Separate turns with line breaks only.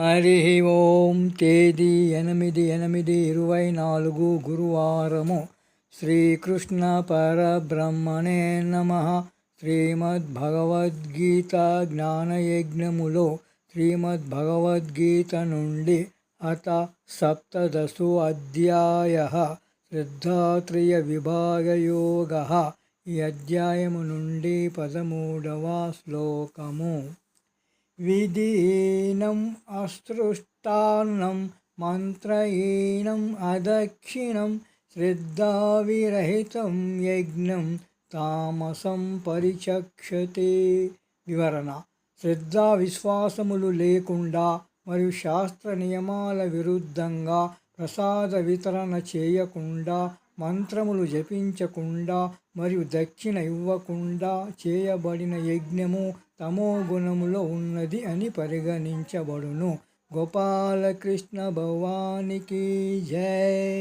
హరి ఓం తేదీ ఎనిమిది ఎనిమిది ఇరవై నాలుగు గురువారము. శ్రీకృష్ణ పరబ్రహ్మణే నమ. శ్రీమద్భగవద్గీత జ్ఞానయజ్ఞములో శ్రీమద్భగవద్గీత నుండి అత సప్తదశు అధ్యాయ శ్రద్ధాత్రియ విభాగయోగ ఈ అధ్యాయము నుండి పదమూడవ శ్లోకము. విధీనం అసృష్టాన్నం మంత్రహీనం అదక్షిణం శ్రద్ధావిరహితం యజ్ఞం తామసం పరిచక్షతే వివరణ శ్రద్ధా విశ్వాసములు లేకుండా మరియు శాస్త్ర నియమాల విరుద్ధంగా ప్రసాద వితరణ చేయకుండా మంత్రములు జపించకుండా మరియు దక్షిణ ఇవ్వకుండా చేయబడిన యజ్ఞము తమో గుణములో ఉన్నది అని పరిగణించబడును. గోపాలకృష్ణ భవానికి జై.